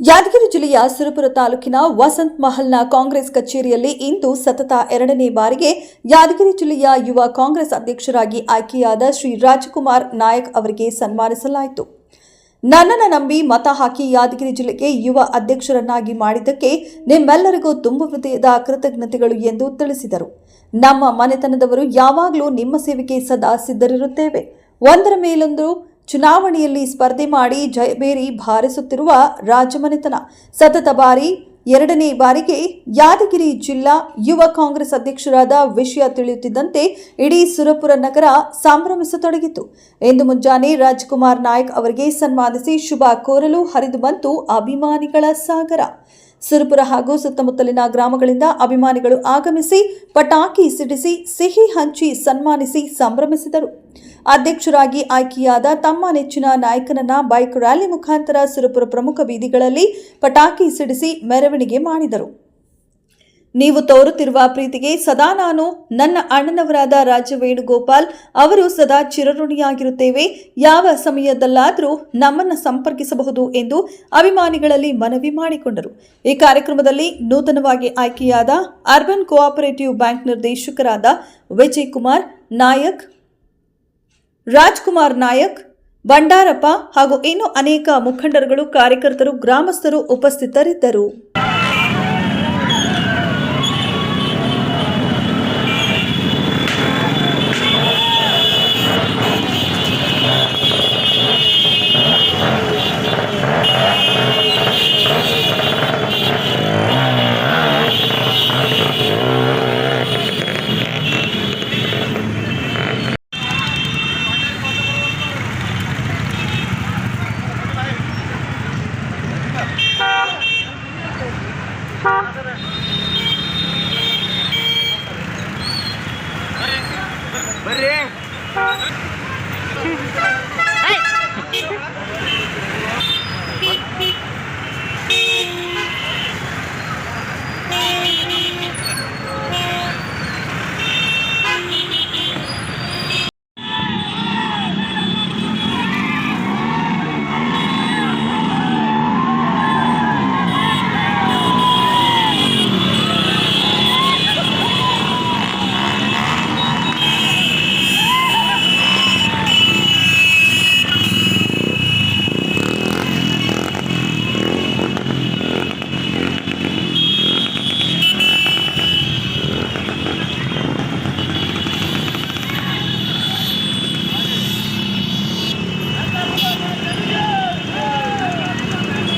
ಯಾದಗಿರಿ ಜಿಲ್ಲೆಯ ಸುರಪುರ ತಾಲೂಕಿನ ವಸಂತ್ ಮಹಲ್ನ ಕಾಂಗ್ರೆಸ್ ಕಚೇರಿಯಲ್ಲಿ ಇಂದು ಸತತ ಎರಡನೇ ಬಾರಿಗೆ ಯಾದಗಿರಿ ಜಿಲ್ಲೆಯ ಯುವ ಕಾಂಗ್ರೆಸ್ ಅಧ್ಯಕ್ಷರಾಗಿ ಆಯ್ಕೆಯಾದ ಶ್ರೀ ರಾಜಕುಮಾರ್ ನಾಯಕ್ ಅವರಿಗೆ ಸನ್ಮಾನಿಸಲಾಯಿತು. ನನ್ನನ್ನು ನಂಬಿ ಮತ ಹಾಕಿ ಯಾದಗಿರಿ ಜಿಲ್ಲೆಗೆ ಯುವ ಅಧ್ಯಕ್ಷರನ್ನಾಗಿ ಮಾಡಿದ್ದಕ್ಕೆ ನಿಮ್ಮೆಲ್ಲರಿಗೂ ತುಂಬ ಹೃದಯದ ಕೃತಜ್ಞತೆಗಳು ಎಂದು ತಿಳಿಸಿದರು. ನಮ್ಮ ಮನೆತನದವರು ಯಾವಾಗಲೂ ನಿಮ್ಮ ಸೇವೆಗೆ ಸದಾ ಸಿದ್ಧರಿರುತ್ತೇವೆ. ಒಂದರ ಮೇಲೊಂದು ಚುನಾವಣೆಯಲ್ಲಿ ಸ್ಪರ್ಧೆ ಮಾಡಿ ಜಯಬೇರಿ ಭಾರಿಸುತ್ತಿರುವ ರಾಜಮನೆತನ. ಸತತ ಬಾರಿ, ಎರಡನೇ ಬಾರಿಗೆ ಯಾದಗಿರಿ ಜಿಲ್ಲಾ ಯುವ ಕಾಂಗ್ರೆಸ್ ಅಧ್ಯಕ್ಷರಾದ ವಿಷಯ ತಿಳಿಯುತ್ತಿದ್ದಂತೆ ಇಡೀ ಸುರಪುರ ನಗರ ಸಂಭ್ರಮಿಸತೊಡಗಿತು ಎಂದು ಮುಂಜಾನೆ ರಾಜ್ಕುಮಾರ್ ನಾಯ್ಕ್ ಅವರಿಗೆ ಸನ್ಮಾನಿಸಿ ಶುಭ ಕೋರಲು ಹರಿದು ಬಂತು ಅಭಿಮಾನಿಗಳ ಸಾಗರ. ಸುರಪುರ ಹಾಗೂ ಸುತ್ತಮುತ್ತಲಿನ ಗ್ರಾಮಗಳಿಂದ ಅಭಿಮಾನಿಗಳು ಆಗಮಿಸಿ, ಪಟಾಕಿ ಸಿಡಿಸಿ, ಸಿಹಿ ಹಂಚಿ ಸನ್ಮಾನಿಸಿ ಸಂಭ್ರಮಿಸಿದರು. ಅಧ್ಯಕ್ಷರಾಗಿ ಆಯ್ಕೆಯಾದ ತಮ್ಮ ನೆಚ್ಚಿನ ನಾಯಕನನ್ನ ಬೈಕ್ ರ್ಯಾಲಿ ಮುಖಾಂತರ ಸಿರುಪುರ ಪ್ರಮುಖ ಬೀದಿಗಳಲ್ಲಿ ಪಟಾಕಿ ಸಿಡಿಸಿ ಮೆರವಣಿಗೆ ಮಾಡಿದರು. ನೀವು ತೋರುತ್ತಿರುವ ಪ್ರೀತಿಗೆ ಸದಾ ನಾನು ನನ್ನ ಅಣ್ಣನವರಾದ ರಾಜ ವೇಣುಗೋಪಾಲ್ ಅವರು ಸದಾ ಚಿರಋಣಿಯಾಗಿರುತ್ತೇವೆ. ಯಾವ ಸಮಯದಲ್ಲಾದರೂ ನಮ್ಮನ್ನು ಸಂಪರ್ಕಿಸಬಹುದು ಎಂದು ಅಭಿಮಾನಿಗಳಲ್ಲಿ ಮನವಿ ಮಾಡಿಕೊಂಡರು. ಈ ಕಾರ್ಯಕ್ರಮದಲ್ಲಿ ನೂತನವಾಗಿ ಆಯ್ಕೆಯಾದ ಅರ್ಬನ್ ಕೋಆಪರೇಟಿವ್ ಬ್ಯಾಂಕ್ ನಿರ್ದೇಶಕರಾದ ವಿಜಯ್ ಕುಮಾರ್ ನಾಯಕ್, ರಾಜ್ಕುಮಾರ್ ನಾಯಕ್ ಬಂಡಾರಪ್ಪ ಹಾಗೂ ಇನ್ನೂ ಅನೇಕ ಮುಖಂಡರುಗಳು ಕಾರ್ಯಕರ್ತರು, ಗ್ರಾಮಸ್ಥರು ಉಪಸ್ಥಿತರಿದ್ದರು. Thank you.